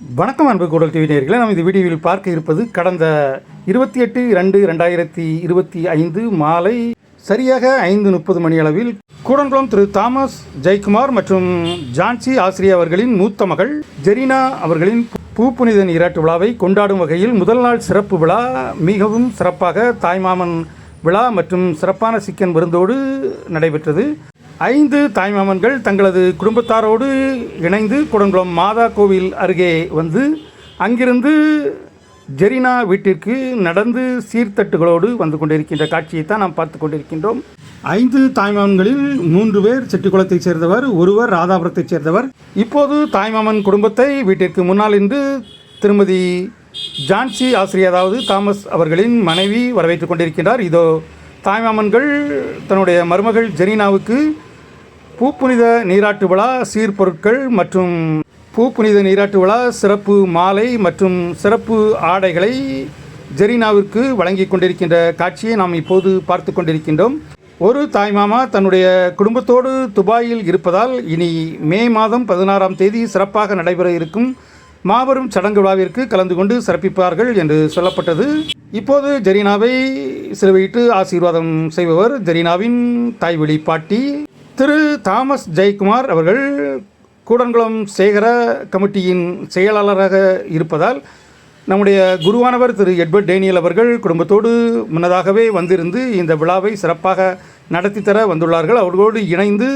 வணக்கம் அன்பு கூடல் டிவி நேர்களை நாம் இந்த வீடியோவில் பார்க்க இருப்பது கடந்த இருபத்தி எட்டு இரண்டு ரெண்டாயிரத்தி இருபத்தி ஐந்து மாலை சரியாக ஐந்து முப்பது மணி அளவில் கூடன்குளம் திரு தாமஸ் ஜெயக்குமார் மற்றும் ஜான்சி ஆசிரியா அவர்களின் மூத்த மகள் ஜெரீனா அவர்களின் பூப்புனித நீராட்டு விழாவை கொண்டாடும் வகையில் முதல் நாள் சிறப்பு விழா மிகவும் சிறப்பாக தாய்மாமன் விழா மற்றும் சிறப்பான சிக்கன் விருந்தோடு நடைபெற்றது. ஐந்து தாய்மாமன்கள் தங்களது குடும்பத்தாரோடு இணைந்து குடங்குளம் மாதா கோவில் அருகே வந்து அங்கிருந்து ஜெரினா வீட்டிற்கு நடந்து சீர்தட்டுகளோடு வந்து கொண்டிருக்கின்ற காட்சியை தான் நாம் பார்த்து கொண்டிருக்கின்றோம். ஐந்து தாய்மாமன்களில் மூன்று பேர் செட்டிக்குளத்தைச் சேர்ந்தவர் ஒருவர் ராதாபுரத்தைச் சேர்ந்தவர். இப்போது தாய்மாமன் குடும்பத்தை வீட்டிற்கு முன்னால் இன்று திருமதி ஜான்சி ஆசிரியர் அதாவது தாமஸ் அவர்களின் மனைவி வரவேற்றுக் கொண்டிருக்கின்றார். இதோ தாய்மாமன்கள் தன்னுடைய மருமகள் ஜெரீனாவுக்கு பூப்புனித நீராட்டு விழா சீர்பொருட்கள் மற்றும் பூப்புனித நீராட்டு விழா சிறப்பு மாலை மற்றும் சிறப்பு ஆடைகளை ஜெரீனாவிற்கு வழங்கி கொண்டிருக்கின்ற காட்சியை நாம் இப்போது பார்த்து கொண்டிருக்கின்றோம். ஒரு தாய்மாமா தன்னுடைய குடும்பத்தோடு துபாயில் இருப்பதால் இனி மே மாதம் பதினாறாம் தேதி சிறப்பாக நடைபெற இருக்கும் மாபெரும் சடங்கு விழாவிற்கு கலந்து கொண்டு சிறப்பிப்பார்கள் என்று சொல்லப்பட்டது. இப்போது ஜெரீனாவை சிலுவையிட்டு ஆசீர்வாதம் செய்பவர் ஜெரீனாவின் தாய்வழி பாட்டி திரு தாமஸ் ஜெயக்குமார் அவர்கள். கூடன்குளம் சேகர கமிட்டியின் செயலாளராக இருப்பதால் நம்முடைய குருவானவர் திரு எட்வர்ட் டேனியல் அவர்கள் குடும்பத்தோடு முன்னதாகவே வந்திருந்து இந்த விழாவை சிறப்பாக நடத்தி தர வந்துள்ளார்கள். அவர்களோடு இணைந்து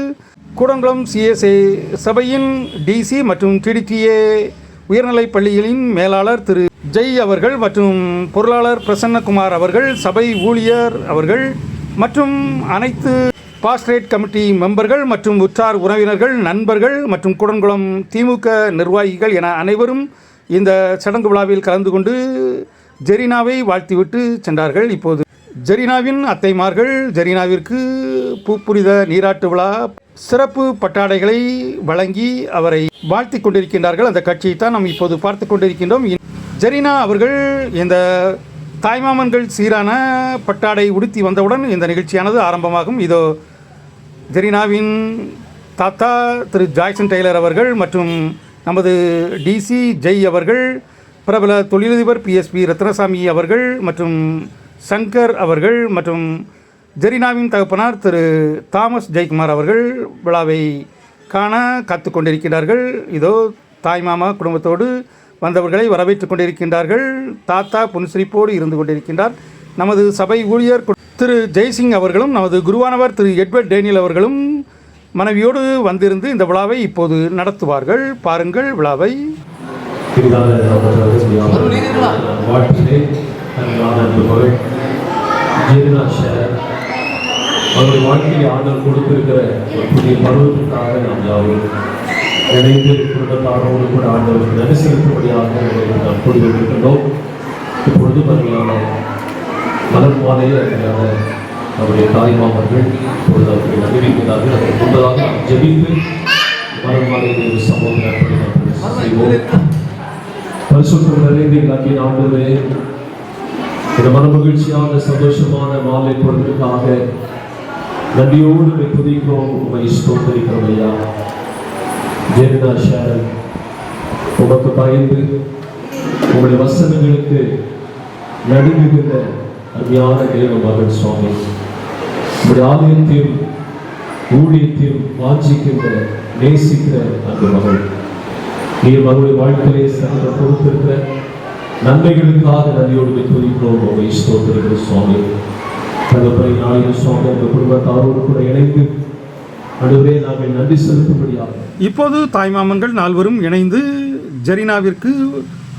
கூடங்குளம் சிஎஸ்ஏ சபையின் டிசி மற்றும் டிடிடிஏ உயர்நிலைப் பள்ளிகளின் மேலாளர் திரு. ஜெய் அவர்கள் மற்றும் பொருளாளர் பிரசன்னகுமார் அவர்கள் சபை ஊழியர் அவர்கள் மற்றும் அனைத்து பாஸ்ரேட் கமிட்டி மெம்பர்கள் மற்றும் உற்றார் உறவினர்கள் நண்பர்கள் மற்றும் குடன்குளம் திமுக நிர்வாகிகள் என அனைவரும் இந்த சடங்கு விழாவில் கலந்து கொண்டு ஜெரீனாவை வாழ்த்திவிட்டு சென்றார்கள். இப்போது ஜெரீனாவின் அத்தைமார்கள் ஜெரீனாவிற்கு பூப்புரித நீராட்டு விழா சிறப்பு பட்டாடைகளை வழங்கி அவரை வாழ்த்தி கொண்டிருக்கின்றார்கள். அந்த கட்சியை தான் நாம் இப்போது பார்த்து கொண்டிருக்கின்றோம். ஜெரீனா அவர்கள் இந்த தாய்மாமன்கள் சீரான பட்டாடை உடுத்தி வந்தவுடன் இந்த நிகழ்ச்சியானது ஆரம்பமாகும். இதோ ஜெரீனாவின் தாத்தா திரு ஜாய்சன் டெய்லர் அவர்கள் மற்றும் நமது டிசி ஜெய் அவர்கள் பிரபல தொழிலதிபர் பிஎஸ்பி ரத்னசாமி அவர்கள் மற்றும் சங்கர் அவர்கள் மற்றும் ஜெரினாவின் தகப்பனார் திரு தாமஸ் ஜெயக்குமார் அவர்கள் விழாவை காண காத்து கொண்டிருக்கிறார்கள் இதோ தாய்மாமா குடும்பத்தோடு வந்தவர்களை வரவேற்றுக் கொண்டிருக்கின்றார்கள். தாத்தா புன்சிரிப்போடு இருந்து கொண்டிருக்கின்றார். நமது சபை ஊழியர் திரு ஜெய்சிங் அவர்களும் நமது குருவானவர் திரு எட்வர்ட் டேனியல் அவர்களும் மனைவியோடு வந்திருந்து இந்த விழாவை இப்போது நடத்துவார்கள். பாருங்கள் விழாவை. பிரிதான அவருடைய வாழ்க்கையை ஆண்டவர் கொடுத்திருக்கிற புதிய பருவத்திற்காக நாம் யாரும் இணைந்து குடும்பத்தாரோடு கூட ஆண்டவருக்கு நன்றி செலுத்தும்படியாக உங்களை நாம் இப்பொழுது மருமையான மலர் மாலையில் அருமையான அவருடைய தாய்மாமர்கள் இப்பொழுது அவர்களை அறிவிக்கிறார்கள் அதற்கு முன்னதாக நாம் ஜெபித்து மலர் மாலையில் ஒரு சமூக செய்வோம் பரிசுத்தம் நிறைந்த எங்கள் அன்பின் இந்த மன மகிழ்ச்சியான சந்தோஷமான மாலை பொழுதுக்காக நன்றியோடு உம்மை துதிக்கிறோம் உண்மை ஸ்தோத்தரிக்கிறோம் ஐயா ஜெயலலிதா ஷேரன் உமக்கு பயந்து உங்களுடைய வசனங்களுக்கு நடுங்குகிற அருமையான தேவ மகன் சுவாமி உங்களுடைய ஆலயத்தையும் ஊழியத்தையும் வாஞ்சிக்கின்ற நேசிக்கிற அந்த மகள் நீ மகளுடைய வாழ்க்கையிலே சிறந்த பொறுத்திருக்கிற நன்மைகளுக்காக நன்றியோடு துதிக்கிறோம் உங்களை ஸ்தோத்தரிக்கிற சுவாமி தகப்பனை நாளைய சுவாமி அந்த குடும்பத்தாரோடு கூட இணைந்து நடுவே நாங்கள் நன்றி செலுத்தும்படியாக. இப்போது தாய்மாமன்கள் நால்வரும் இணைந்து ஜெரீனாவிற்கு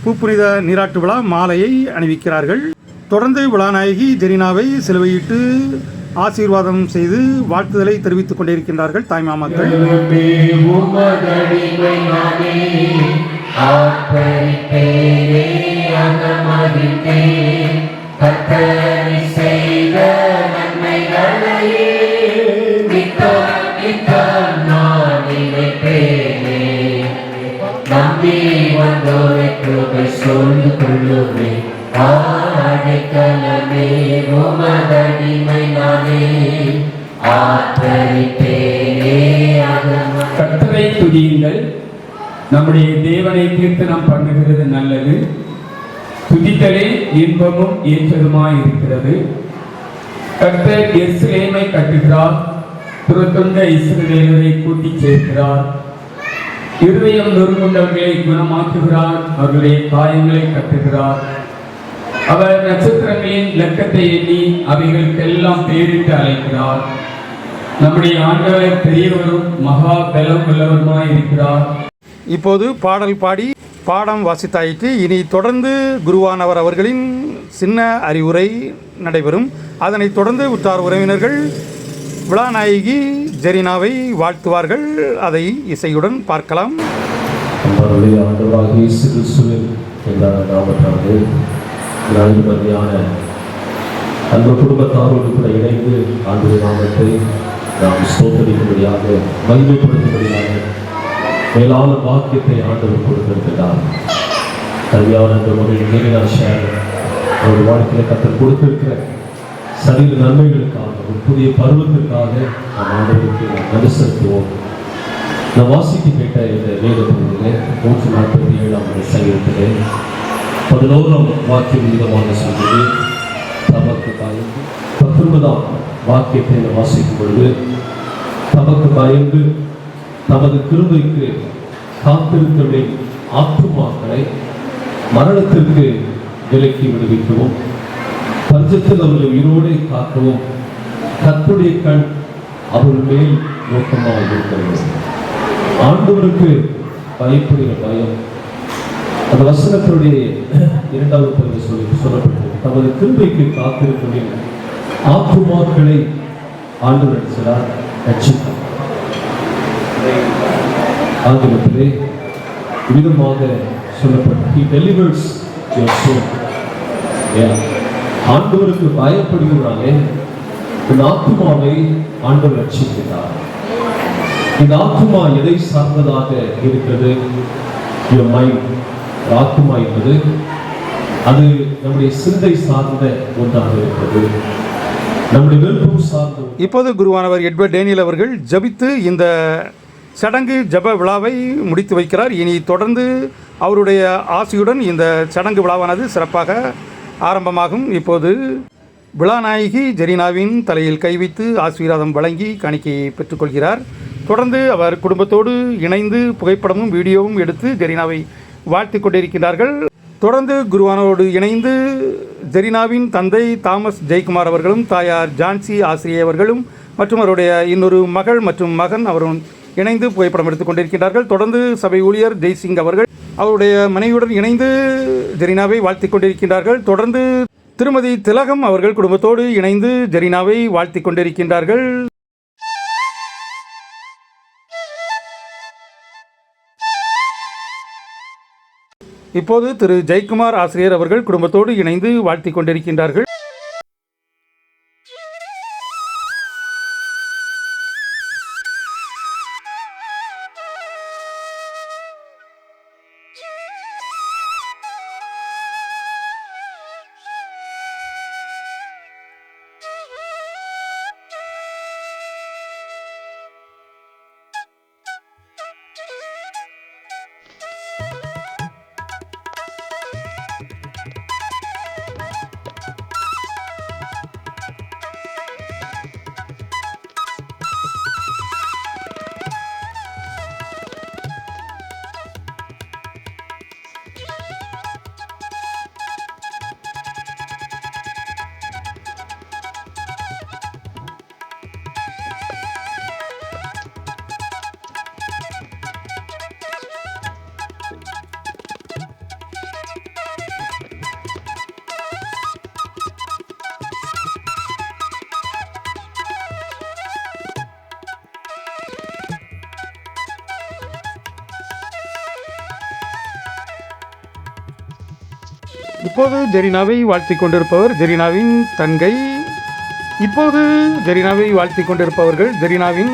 பூப்புனித நீராட்டு விழா மாலையை அணிவிக்கிறார்கள். தொடர்ந்து விழாநாயகி ஜெரீனாவை சிலுவையிட்டு ஆசீர்வாதம் செய்து வாழ்த்துதலை தெரிவித்துக் கொண்டிருக்கின்றார்கள் தாய்மாமாக்கள் நம்பி வந்தோரை கிருபை சொல்ந்து கொள்ளுமே ஆடைக்கலமே உமதடிமை நானே ஆத்தரிப்பேனே அகம துதியுங்கள். நம்முடைய தேவனை கீர்த்தனம் பண்ணுகிறது நல்லது. துதித்தலே இன்பமும் ஏற்றதுமாய் இருக்கிறது. கர்த்தர் எருசலேமை கட்டுகிறார். துரத்துண்ட இஸ்ரவேலரை கூட்டி சேர்க்கிறார். இருதயம் நொறுங்குண்டவர்களை குணமாக்குகிறார். அவர்களுடைய காயங்களை கட்டுகிறார். அவர் நட்சத்திரங்களின் லக்கத்தை எண்ணி அவைகளுக்கெல்லாம் பேரிட்டு அழைக்கிறார். நம்முடைய ஆண்டவர் பெரியவரும் மகா பலம் உள்ளவருமாய் இருக்கிறார். இப்போது பாடல் பாடி பாடம் வாசித்தாயிற்று. இனி தொடர்ந்து குருவானவர் அவர்களின் சின்ன அறிவுரை நடைபெறும். அதனைத் தொடர்ந்து உற்றார் உறவினர்கள் விழாநாயகி ஜெரினாவை வாழ்த்துவார்கள். அதை இசையுடன் பார்க்கலாம். நம்மளுடைய அந்த குடும்பத்தாரோடு கூட இணைந்து ஆண்டு நாமத்தை நாம் ஸ்தோத்தரிக்கும்படியாக மகிமைப்படுத்தும்படியாக மேலான வாக்கியத்தை ஆண்டவர் கொடுத்திருக்கிறார். கல்வியான என்ற முறையில் நீரினாஷார் அவர் வாழ்க்கையில் கத்தர் கொடுத்திருக்கிற சரீர நன்மைகளுக்காக ஒரு புதிய பருவத்திற்காக நாம் ஆண்டவருக்கு நாம் நன்றி செலுத்துவோம். நான் வாசித்து கேட்ட இந்த வேத பகுதியிலே நூற்றி நாற்பத்தி ஏழாம் சங்கீதத்திலே பதினோராம் வாக்கியம் விதமாக சொல்வது தமக்கு பயந்து பத்தொன்பதாம் வாக்கியத்தை நான் வாசிக்கும் பொழுது தமக்கு பயந்து தமது கிருமைக்கு காத்திருத்தவர்களின் ஆத்துமாக்களை மரணத்திற்கு விலக்கி விடுவிக்கவும். பஞ்சத்தில் அவர்களை உயிரோடு காக்கவும். கத்துடைய கண் அவர்கள் மேல் நோக்கமாக இருக்கிறது. ஆண்டவருக்கு பயப்படுகிற பயம். அந்த வசனத்தினுடைய இரண்டாவது பகுதி சொல்லி சொல்லப்பட்டது. தமது கிருபைக்கு காத்திருக்கிற ஆத்துமாக்களை ஆண்டு நடிச்சார் ரட்சித்தார். ஆங்கிலத்திலே விதமாக சொல்லப்பட்டது ஹி டெலிவர்ஸ் யுவர் சோல் ஆண்டவருக்கு பயப்படுகிறாலே உன் ஆத்துமாவை ஆண்டவர் ரட்சிக்கிறார். இந்த ஆத்மா எதை சார்ந்ததாக இருக்கிறது? யுவர் மைண்ட் ஆத்துமா என்பது அது நம்முடைய சிந்தை சார்ந்த ஒன்றாக இருக்கிறது. நம்முடைய விருப்பம் சார்ந்த இப்போது குருவானவர் எட்வர்ட் டேனியல் அவர்கள் ஜபித்து இந்த சடங்கு ஜப விழாவை முடித்து வைக்கிறார். இனி தொடர்ந்து அவருடைய ஆசியுடன் இந்த சடங்கு விழாவானது சிறப்பாக ஆரம்பமாகும். இப்போது விழாநாயகி ஜெரீனாவின் தலையில் கை வைத்து ஆசீர்வாதம் வழங்கி காணிக்கையை பெற்றுக்கொள்கிறார். தொடர்ந்து அவர் குடும்பத்தோடு இணைந்து புகைப்படமும் வீடியோவும் எடுத்து ஜெரீனாவை வாழ்த்திக் கொண்டிருக்கிறார்கள் தொடர்ந்து குருவானோடு இணைந்து ஜெரீனாவின் தந்தை தாமஸ் ஜெயக்குமார் அவர்களும் தாயார் ஜான்சி ஆசிரியை அவர்களும் மற்றும் அவருடைய இன்னொரு மகள் மற்றும் மகன் அவரும் இணைந்து புகைப்படம் எடுத்துக் கொண்டிருக்கிறார்கள் தொடர்ந்து சபை ஊழியர் ஜெய்சிங் அவர்கள் அவருடைய மனைவியுடன் இணைந்து ஜெரினாவை வாழ்த்திக் கொண்டிருக்கின்றார்கள். தொடர்ந்து திருமதி திலகம் அவர்கள் குடும்பத்தோடு இணைந்து ஜெரினாவை வாழ்த்திக் கொண்டிருக்கின்றார்கள். இப்போது திரு ஜெயக்குமார் ஆசிரியர் அவர்கள் குடும்பத்தோடு இணைந்து வாழ்த்திக் கொண்டிருக்கின்றார்கள். இப்போது ஜெரினாவை வாழ்த்தி கொண்டிருப்பவர் ஜெரினாவின் தங்கை. இப்போது ஜெரினாவை வாழ்த்தி கொண்டிருப்பவர்கள் ஜெரினாவின்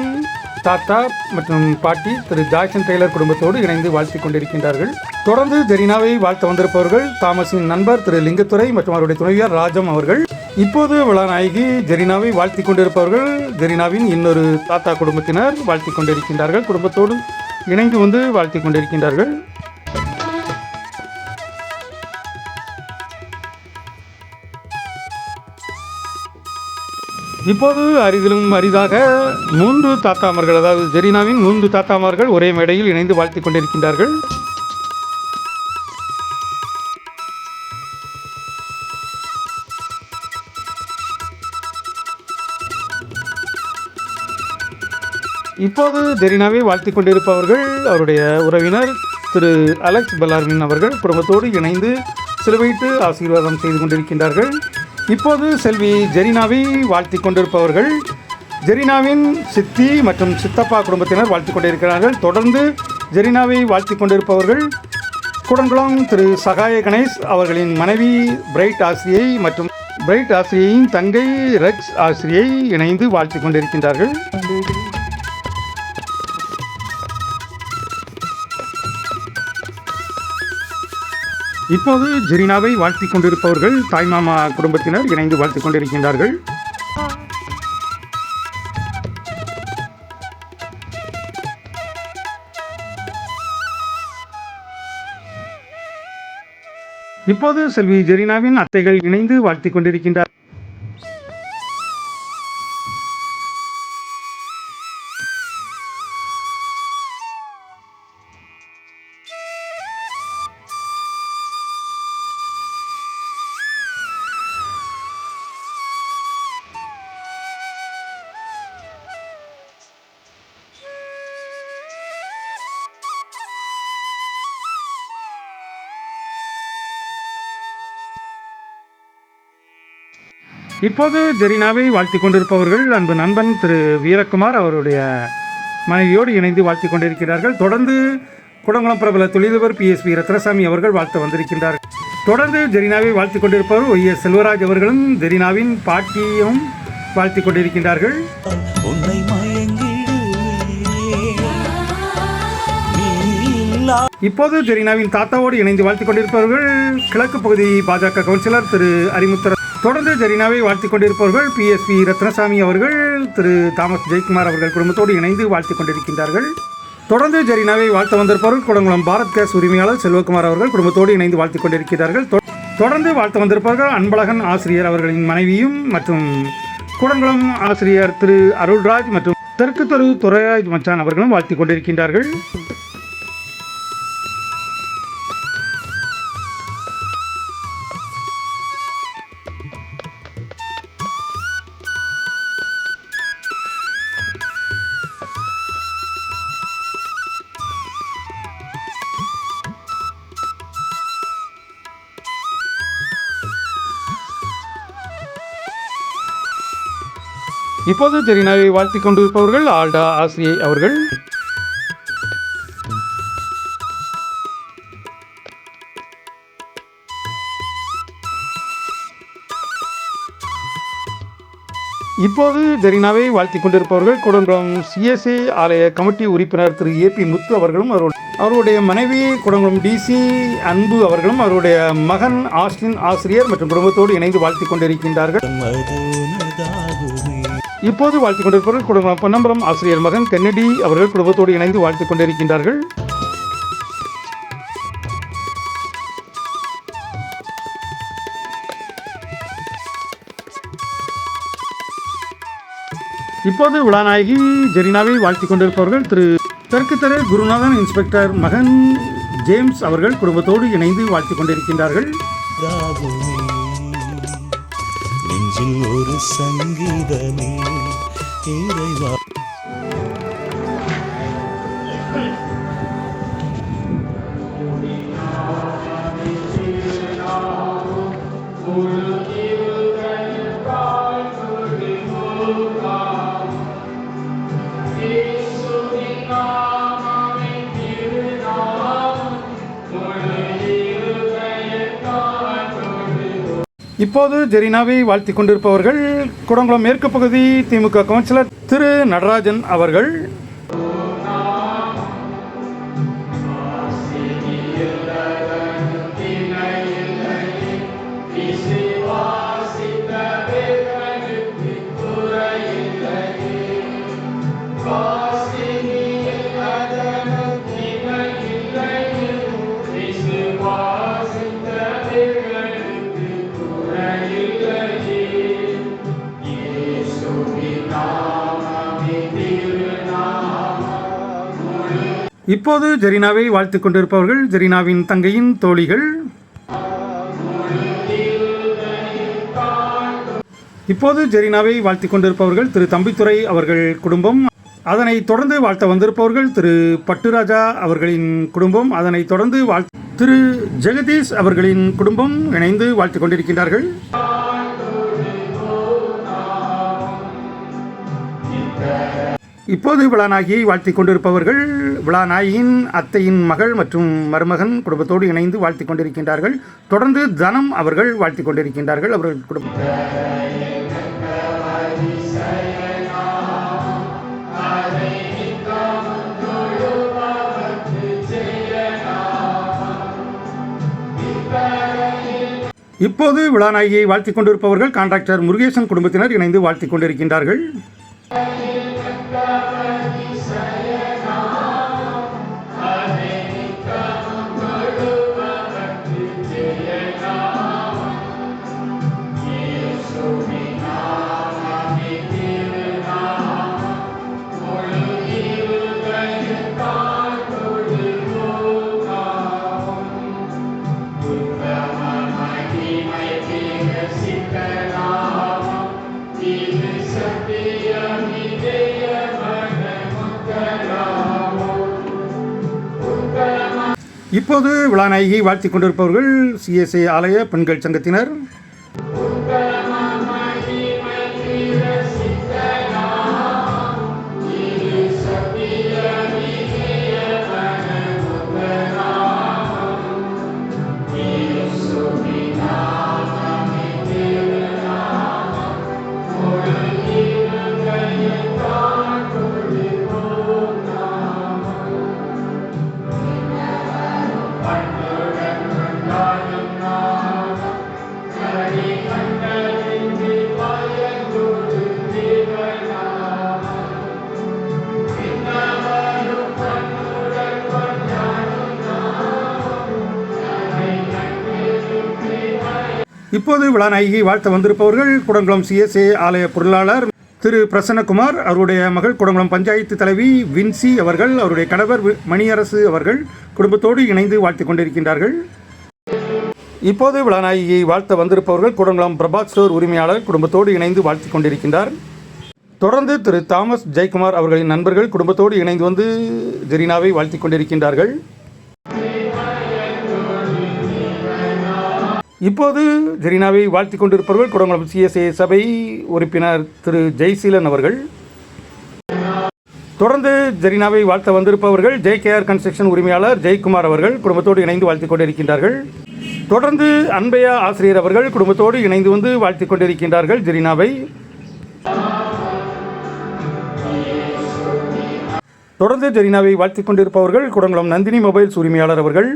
தாத்தா மற்றும் பாட்டி திரு ஜாக்சன் டெய்லர் குடும்பத்தோடு இணைந்து வாழ்த்தி கொண்டிருக்கின்றார்கள். தொடர்ந்து ஜெரினாவை வாழ்த்த வந்திருப்பவர்கள் தாமஸின் நண்பர் திரு லிங்கத்துறை மற்றும் அவருடைய துணைவியார் ராஜம் அவர்கள். இப்போது விழாநாயகி ஜெரினாவை வாழ்த்தி கொண்டிருப்பவர்கள் ஜெரினாவின் இன்னொரு தாத்தா குடும்பத்தினர் வாழ்த்தி கொண்டிருக்கின்றார்கள். குடும்பத்தோடு இணைந்து வந்து வாழ்த்தி கொண்டிருக்கின்றார்கள். இப்போது அரிதிலும் அரிதாக மூன்று தாத்தாமார்கள் அதாவது ஜெரீனாவின் மூன்று தாத்தாமார்கள் ஒரே மேடையில் இணைந்து வாழ்த்தி கொண்டிருக்கின்றார்கள். இப்போது ஜெரீனாவை வாழ்த்தி கொண்டிருப்பவர்கள் அவருடைய உறவினர் திரு அலெக்ஸ் பலார்மின் அவர்கள் குடும்பத்தோடு இணைந்து சிலுவையிட்டு ஆசீர்வாதம் செய்து கொண்டிருக்கின்றார்கள். இப்போது செல்வி ஜெரீனாவை வாழ்த்தி கொண்டிருப்பவர்கள். ஜெரீனாவின் சித்தி மற்றும் சித்தப்பா குடும்பத்தினர் வாழ்த்தி கொண்டிருக்கிறார்கள். தொடர்ந்து ஜெரீனாவை வாழ்த்தி கொண்டிருப்பவர்கள் குடங்குளம் திரு சகாய கணேஷ் அவர்களின் மனைவி பிரைட் ஆசிரியை மற்றும் பிரைட் ஆசிரியையின் தங்கை ரக்ஸ் ஆசிரியை இணைந்து வாழ்த்தி கொண்டிருக்கின்றார்கள். இப்போது ஜெரினாவை வாழ்த்தி கொண்டிருப்பவர்கள் தாய்மாமா குடும்பத்தினர் இணைந்து வாழ்த்தி கொண்டிருக்கின்றார்கள். இப்போது செல்வி ஜெரினாவின் அத்தைகள் இணைந்து வாழ்த்தி கொண்டிருக்கின்றார். இப்போது ஜெரீனாவை வாழ்த்தி கொண்டிருப்பவர்கள் அன்பு நண்பன் திரு வீரகுமார் அவருடைய மனைவியோடு இணைந்து வாழ்த்தி கொண்டிருக்கிறார்கள். தொடர்ந்து குடங்குளம் பிரபல தொழிலதிபர் பிஎஸ்பி ரத்னசாமி அவர்கள் வாழ்த்து வந்திருக்கின்றார்கள். தொடர்ந்து ஜெரீனாவை வாழ்த்தி கொண்டிருப்பவர் ஒய் எஸ் செல்வராஜ் அவர்களும் ஜெரீனாவின் பாட்டியும் வாழ்த்தி கொண்டிருக்கின்றார்கள். இப்போது ஜெரீனாவின் தாத்தாவோடு இணைந்து வாழ்த்திக் கொண்டிருப்பவர்கள் கிழக்கு பகுதி பாஜக கவுன்சிலர் திரு அரிமுத்தர் தொடர்ந்து ஜெரீனாவை வாழ்த்திக் கொண்டிருப்பவர்கள் பிஎஸ்பி ரத்னசாமி அவர்கள் திரு தாமஸ் ஜெயக்குமார் அவர்கள் குடும்பத்தோடு இணைந்து வாழ்த்திக் கொண்டிருக்கின்றார்கள். தொடர்ந்து ஜெரீனாவை வாழ்த்த வந்திருப்பவர்கள் குடங்குளம் பாரத் கேஸ் உரிமையாளர் செல்வகுமார் அவர்கள் குடும்பத்தோடு இணைந்து வாழ்த்திக் கொண்டிருக்கிறார்கள். தொ- தொடர்ந்து வாழ்த்த வந்திருப்பவர்கள் அன்பழகன் ஆசிரியர் அவர்களின் மனைவியும் மற்றும் குடங்குளம் ஆசிரியர் திரு அருள்ராஜ் மற்றும் தெற்கு தெரு துரைராஜ் மச்சான் அவர்களும் வாழ்த்திக் கொண்டிருக்கின்றார்கள். இப்போது ஜெரீனாவை வாழ்த்திக் கொண்டிருப்பவர்கள் ஆல்டா ஆசிரியை அவர்கள். இப்போது ஜெரீனாவை வாழ்த்திக் கொண்டிருப்பவர்கள் குடங்குளம் சிஎஸ்ஏ ஆலய கமிட்டி உறுப்பினர் திரு ஏபி முத்து அவர்களும் அவருடைய மனைவி குடங்குளம் டிசி அன்பு அவர்களும் அவருடைய மகன் ஆஸ்டின் ஆசிரியர் மற்றும் குடும்பத்தோடு இணைந்து வாழ்த்திக் கொண்டிருக்கின்றார்கள். இப்போது வாழ்த்து கொண்டிருப்பவர்கள் குடும்பம் பொன்னம்பலம் ஆசிரியர் மகன் கென்னடி அவர்கள் குடும்பத்தோடு இணைந்து வாழ்த்துக் கொண்டிருக்கின்றார்கள். இப்போது விழாநாயகி ஜெரினாவை வாழ்த்திக் கொண்டிருப்பவர்கள் திரு தெற்கு தெரு குருநாதன் இன்ஸ்பெக்டர் மகன் ஜேம்ஸ் அவர்கள் குடும்பத்தோடு இணைந்து வாழ்த்திக் கொண்டிருக்கின்றார்கள். சங்கீதமே இறைவா இப்போது ஜெரீனாவை வாழ்த்திக் கொண்டிருப்பவர்கள் குடங்குளம் மேற்கு பகுதி திமுக கவுன்சிலர் திரு நடராஜன் அவர்கள். இப்போது ஜெரீனாவை வாழ்த்து கொண்டிருப்பவர்கள் ஜெரீனாவின் தங்கையின் தோழிகள். இப்போது ஜெரீனாவை வாழ்த்திக் கொண்டிருப்பவர்கள் திரு தம்பித்துரை அவர்கள் குடும்பம் அதனைத் தொடர்ந்து வாழ்த்த வந்திருப்பவர்கள் திரு பட்டுராஜா அவர்களின் குடும்பம் அதனைத் தொடர்ந்து வாழ் திரு ஜெகதீஷ் அவர்களின் குடும்பம் இணைந்து வாழ்த்து கொண்டிருக்கின்றார்கள். இப்போது விழாநாயகியை வாழ்த்திக் கொண்டிருப்பவர்கள் விழாநாயகியின் அத்தையின் மகள் மற்றும் மருமகன் குடும்பத்தோடு இணைந்து வாழ்த்திக் கொண்டிருக்கின்றார்கள். தொடர்ந்து தனம் அவர்கள் வாழ்த்திக் கொண்டிருக்கின்றார்கள். அவர்கள் குடும்பம் இப்போது விழாநாயகியை வாழ்த்திக் கொண்டிருப்பவர்கள் கான்ட்ராக்டர் முருகேசன் குடும்பத்தினர் இணைந்து வாழ்த்திக் கொண்டிருக்கின்றார்கள். love. இப்போது விழாநாயகி வாழ்த்திக் கொண்டிருப்பவர்கள் சிஎஸ்ஐ ஆலய பெண்கள் சங்கத்தினர். இப்போது விழாநாயகியை வாழ்த்த வந்திருப்பவர்கள் குடங்குளம் சிஎஸ்ஏ ஆலய பொருளாளர் திரு பிரசன்னகுமார் அவருடைய மகள் குடங்குளம் பஞ்சாயத்து தலைவி வின்சி அவர்கள் அவருடைய கணவர் மணியரசு அவர்கள் குடும்பத்தோடு இணைந்து வாழ்த்து கொண்டிருக்கின்றார்கள். இப்போது விழாநாயகியை வாழ்த்த வந்திருப்பவர்கள் குடங்குளம் பிரபாத் ஸ்டோர் உரிமையாளர் குடும்பத்தோடு இணைந்து வாழ்த்திக் கொண்டிருக்கின்றார். தொடர்ந்து திரு தாமஸ் ஜெயக்குமார் அவர்களின் நண்பர்கள் குடும்பத்தோடு இணைந்து வந்து ஜெரீனாவை வாழ்த்தி கொண்டிருக்கின்றார்கள். இப்போது ஜெரீனாவை வாழ்த்திக் கொண்டிருப்பவர்கள் குடங்குளம் சிஎஸ்ஏ சபை உறுப்பினர் திரு ஜெய்சீலன் அவர்கள். தொடர்ந்து ஜெரீனாவை வாழ்த்த வந்திருப்பவர்கள் ஜேகேஆர் கன்ஸ்ட்ரக்ஷன் உரிமையாளர் ஜெயக்குமார் அவர்கள் குடும்பத்தோடு இணைந்து வாழ்த்திக் கொண்டிருக்கின்றார்கள். தொடர்ந்து அன்பையா ஆசிரியர் அவர்கள் குடும்பத்தோடு இணைந்து வந்து வாழ்த்திக் கொண்டிருக்கின்றார்கள் ஜெரீனாவை. தொடர்ந்து ஜெரீனாவை வாழ்த்திக் கொண்டிருப்பவர்கள் குடங்குளம் நந்தினி மொபைல்ஸ் உரிமையாளர் அவர்கள்.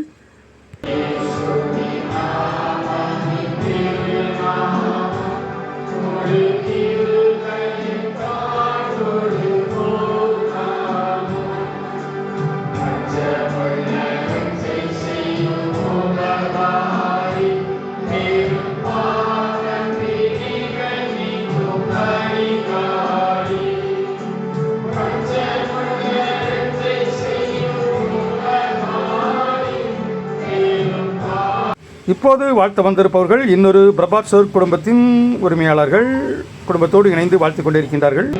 இப்போது வாழ்த்த வந்திருப்பவர்கள் இன்னொரு பிரபாத் சோர் குடும்பத்தின் உரிமையாளர்கள் குடும்பத்தோடு இணைந்து வாழ்த்து கொண்டிருக்கின்றார்கள்.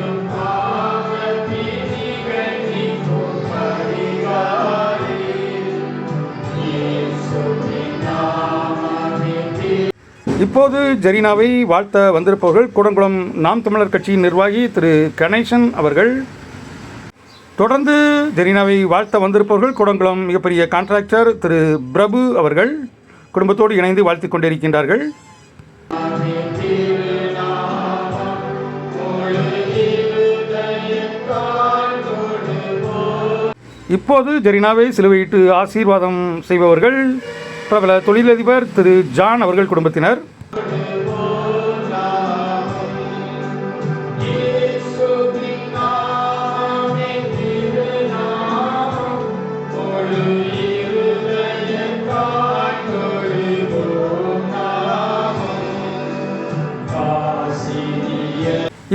இப்போது ஜெரீனாவை வாழ்த்த வந்திருப்பவர்கள் கூடங்குளம் நாம் தமிழர் கட்சியின் நிர்வாகி திரு கணேசன் அவர்கள். தொடர்ந்து ஜெரீனாவை வாழ்த்த வந்திருப்பவர்கள் கூடங்குளம் மிகப்பெரிய கான்ட்ராக்டர் திரு பிரபு அவர்கள். குடும்பத்தோடு இணைந்து வாழ்த்திக் கொண்டிருக்கின்றார்கள். இப்போது ஜெரீனாவை சிலுவையிட்டு ஆசீர்வாதம் செய்பவர்கள் பிரபல தொழிலதிபர் திரு ஜான் அவர்கள் குடும்பத்தினர்.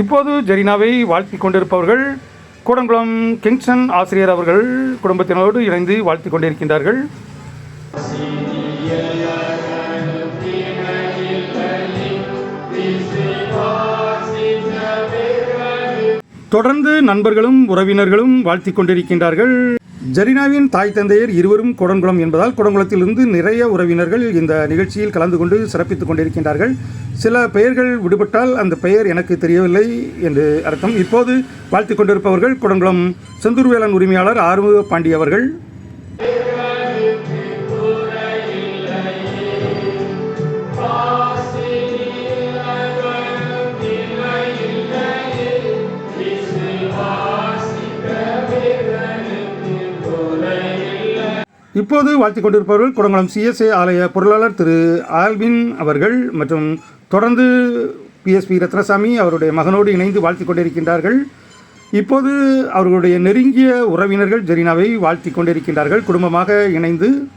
இப்போது ஜெரீனாவை வாழ்த்திக் கொண்டிருப்பவர்கள் கூடங்குளம் கிங்ஸ்டன் ஆசிரியர் அவர்கள் குடும்பத்தினரோடு இணைந்து வாழ்த்திக் கொண்டிருக்கின்றார்கள். தொடர்ந்து நண்பர்களும் உறவினர்களும் வாழ்த்திக் கொண்டிருக்கின்றார்கள். ஜெரினாவின் தாய் தந்தையர் இருவரும் குடங்குளம் என்பதால் குடங்குளத்திலிருந்து நிறைய உறவினர்கள் இந்த நிகழ்ச்சியில் கலந்து கொண்டு சிறப்பித்துக் கொண்டிருக்கின்றார்கள். சில பெயர்கள் விடுபட்டால் அந்த பெயர் எனக்கு தெரியவில்லை என்று அர்த்தம். இப்போது வாழ்த்து கொண்டிருப்பவர்கள் குடங்குளம் செந்தூர்வேலன் உரிமையாளர் ஆறுமுக பாண்டி அவர்கள். இப்போது வாழ்த்திக் கொண்டிருப்பவர்கள் குடங்குளம் சிஎஸ்ஏ ஆலய பொருளாளர் திரு ஆல்வின் அவர்கள் மற்றும் தொடர்ந்து பிஎஸ்பி ரத்னசாமி அவருடைய மகனோடு இணைந்து வாழ்த்திக் கொண்டிருக்கின்றார்கள். இப்போது அவர்களுடைய நெருங்கிய உறவினர்கள் ஜெரினாவை வாழ்த்திக் கொண்டிருக்கின்றார்கள். குடும்பமாக இணைந்து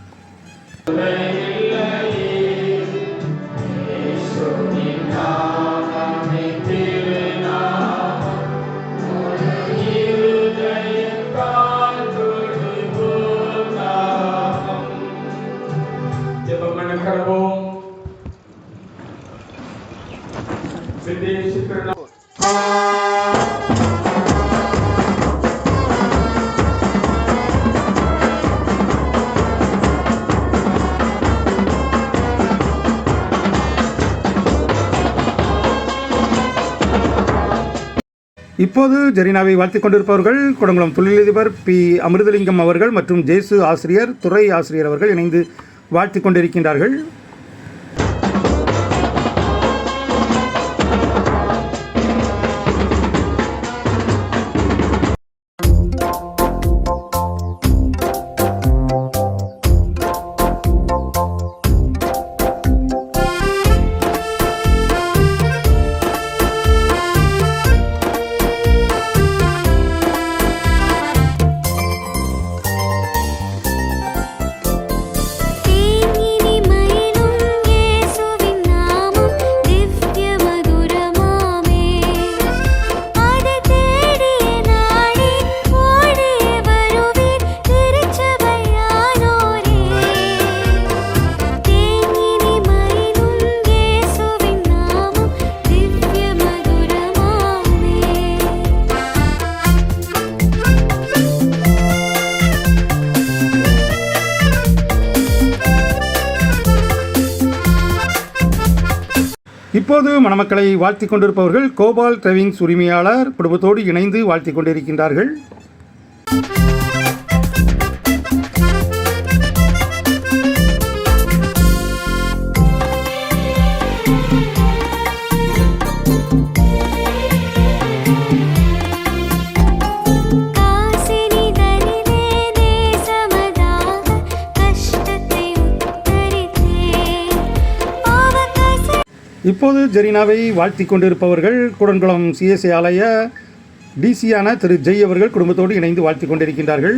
இப்போது ஜெரினாவை வாழ்த்திக் கொண்டிருப்பவர்கள் குடங்குளம் தொழிலதிபர் பி. அமிர்தலிங்கம் அவர்கள் மற்றும் ஜேசு ஆசிரியர் துறை ஆசிரியர் அவர்கள் இணைந்து வாழ்த்திக் கொண்டிருக்கின்றார்கள். தற்போது மணமக்களை வாழ்த்திக் கொண்டிருப்பவர்கள் கோபால் டிரைவிங்ஸ் உரிமையாளர் குடும்பத்தோடு இணைந்து வாழ்த்திக் கொண்டிருக்கின்றார்கள். இப்போது ஜெரினாவை வாழ்த்திக் கொண்டிருப்பவர்கள் குடன்குளம் சிஎஸ்ஏ ஆலய டிசியான திரு ஜெய் அவர்கள் குடும்பத்தோடு இணைந்து வாழ்த்திக் கொண்டிருக்கின்றார்கள்.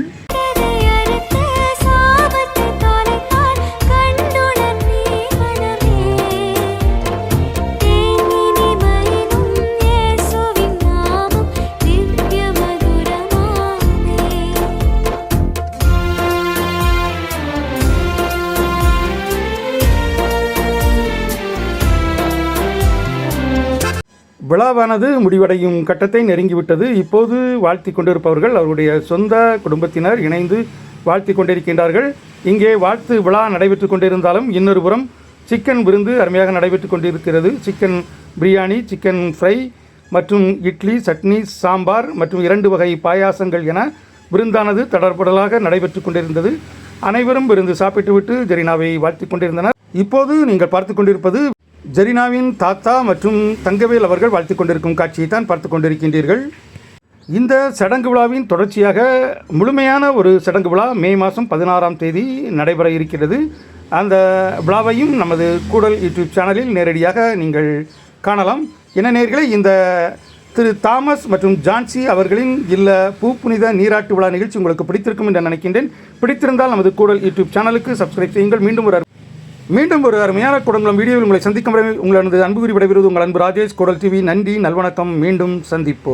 விழாவானது முடிவடையும் கட்டத்தை நெருங்கிவிட்டது. இப்போது வாழ்த்திக் கொண்டிருப்பவர்கள் அவருடைய சொந்த குடும்பத்தினர் இணைந்து வாழ்த்தி கொண்டிருக்கின்றார்கள். இங்கே வாழ்த்து விழா நடைபெற்று கொண்டிருந்தாலும் இன்னொரு புறம் சிக்கன் விருந்து அருமையாக நடைபெற்று கொண்டிருக்கிறது. சிக்கன் பிரியாணி சிக்கன் ஃப்ரை மற்றும் இட்லி சட்னி சாம்பார் மற்றும் இரண்டு வகை பாயாசங்கள் என விருந்தானது தடர்படலாக நடைபெற்று கொண்டிருந்தது. அனைவரும் விருந்து சாப்பிட்டுவிட்டு ஜெரினாவை வாழ்த்தி கொண்டிருந்தனர். இப்போது நீங்கள் பார்த்து கொண்டிருப்பது ஜெரினாவின் தாத்தா மற்றும் தங்கவேல் அவர்கள் வாழ்த்து கொண்டிருக்கும் காட்சியை தான் பார்த்து கொண்டிருக்கின்றீர்கள். இந்த சடங்கு விழாவின் தொடர்ச்சியாக முழுமையான ஒரு சடங்கு விழா மே மாதம் பதினாறாம் தேதி நடைபெற இருக்கிறது. அந்த விழாவையும் நமது கூடல் யூடியூப் சேனலில் நேரடியாக நீங்கள் காணலாம். என்ன நேர்களே இந்த திரு தாமஸ் மற்றும் ஜான்சி அவர்களின் இல்ல புனித நீராட்டு விழா நிகழ்ச்சி உங்களுக்கு பிடித்திருக்கும் என்று நினைக்கின்றேன். பிடித்திருந்தால் நமது கூடல் யூடியூப் சேனலுக்கு சப்ஸ்கிரைப் செய்யுங்கள். மீண்டும் ஒரு மீண்டும் ஒரு அருமையான குடங்குளம் வீடியோவில் உங்களை சந்திக்கும் உங்களது அன்பு குறிப்பிட விருது உங்கள் அன்பு ராஜேஷ் குடல் டிவி. நன்றி நல்வணக்கம். மீண்டும் சந்திப்போம்.